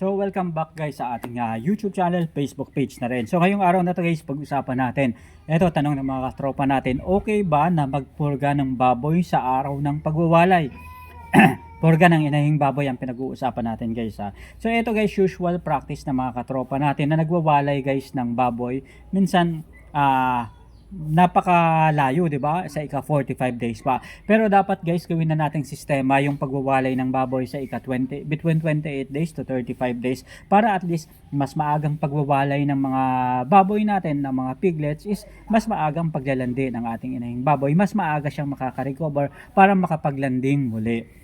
So welcome back guys sa ating ah, YouTube channel, Facebook page na rin. So ngayong araw na to guys, pag-usapan natin. Ito tanong ng mga katropa natin, okay ba na magpurga ng baboy sa araw ng pagwawalay? Purga ng inahing baboy ang pinag-uusapan natin guys ha. So ito guys, usual practice ng mga katropa natin na nagwawalay guys ng baboy. Minsan ah napakalayo, 'di ba? Sa ika 45 days pa. Pero dapat guys, gawin na nating sistema yung pagwawalay ng baboy sa ika 20 between 28 days to 35 days para at least mas maagang pagwawalay ng mga baboy natin, ng mga piglets is mas maagang paglalandi ng ating inahing baboy. Mas maaga siyang makaka-recover para makapaglanding muli.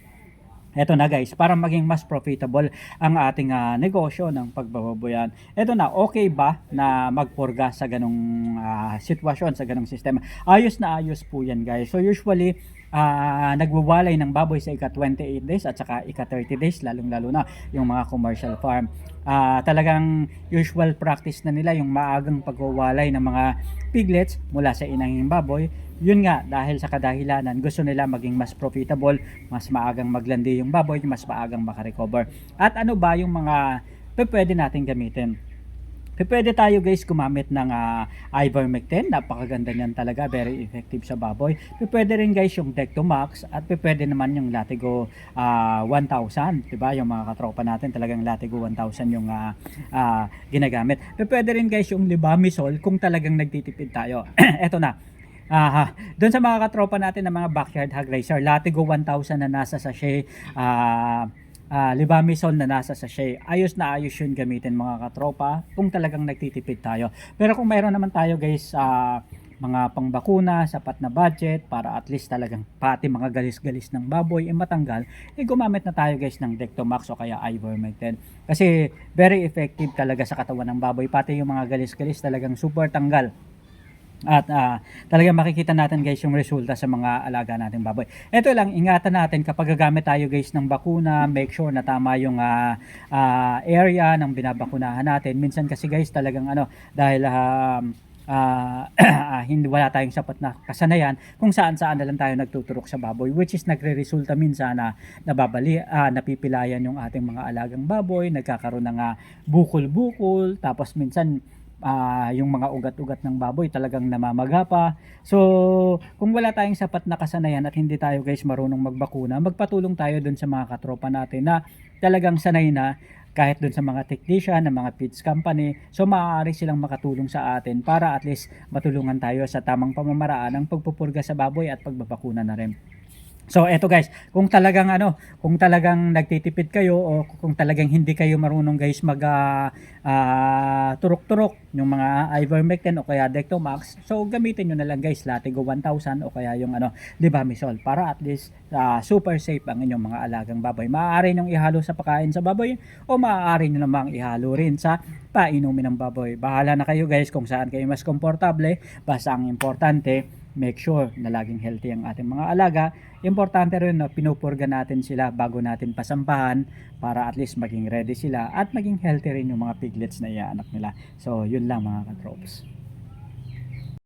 Eto na guys, para maging mas profitable ang ating ah, negosyo ng pagbababoyan. Eto na, okay ba na magpurga sa ganong ah, sitwasyon, sa ganong sistema? Ayos na ayos po yan guys. So usually, ah, nagwawalay ng baboy sa ika 28 days at saka ika 30 days, lalong lalo na yung mga commercial farm. Ah, talagang usual practice na nila yung maagang pagwawalay ng mga piglets mula sa inanging baboy. Yun nga dahil sa kadahilanan gusto nila maging mas profitable mas maagang maglandi yung baboy mas maagang makarecover. At ano ba yung mga pwede natin gamitin Pwede tayo guys gumamit ng uh, ivermectin. Napakaganda niyan talaga. Very effective sa baboy. Pwede rin guys yung Dectomax at pwede naman yung Latigo ah, 1000. Diba? Yung mga katropa natin talagang Latigo 1000 yung ah, ah, ginagamit. Pwede rin guys yung Libamisol kung talagang nagtitipid tayo. Eto na. Aha. Doon sa mga katropa natin ng mga backyard hog racer, Latigo 1000 na nasa sachet, ah ah, Libamisol na nasa sachet. Ayos na ayos yun gamitin mga katropa kung talagang nagtitipid tayo. Pero kung mayroon naman tayo guys sa mga pangbakuna, sapat na budget para at least talagang pati mga galis-galis ng baboy ay matanggal, eh gumamit na tayo guys ng Dectomax o kaya Ivermectin. Kasi very effective talaga sa katawan ng baboy, pati yung mga galis-galis talagang super tanggal. At ah, talagang makikita natin guys yung resulta sa mga alaga nating baboy. Ito lang, ingatan natin kapag gagamit tayo guys ng bakuna, make sure na tama yung ah, ah, area ng binabakunahan natin. Minsan kasi guys talagang ano, dahil ah, ah, hindi wala tayong sapat na kasanayan kung saan saan na lang tayo nagtuturok sa baboy which is nagre-resulta minsan na nababali ah, napipilayan yung ating mga alagang baboy nagkakaroon ng ah, bukol-bukol tapos minsan ah, yung mga ugat-ugat ng baboy talagang namamaga pa. So, kung wala tayong sapat na kasanayan at hindi tayo guys marunong magbakuna, magpatulong tayo dun sa mga katropa natin na talagang sanay na kahit dun sa mga technician, ng mga feeds company. So, maaari silang makatulong sa atin para at least matulungan tayo sa tamang pamamaraan ng pagpupurga sa baboy at pagbabakuna na rin. So eto guys, kung talagang ano, kung talagang nagtitipid kayo o kung talagang hindi kayo marunong guys mag ah, ah, turok-turok yung mga Ivermectin o kaya Dectomax, so gamitin nyo na lang guys Latigo 1000 o kaya yung ano, Libamisol para at least ah, super safe ang inyong mga alagang baboy. Maaari nyo ihalo sa pagkain sa baboy o maaari nyo namang ihalo rin sa painumin ng baboy. Bahala na kayo guys kung saan kayo mas komportable, basta ang importante make sure na laging healthy ang ating mga alaga. Importante rin na pinupurga natin sila bago natin pasampahan para at least maging ready sila at maging healthy rin yung mga piglets na iaanak nila. So, yun lang mga katrops.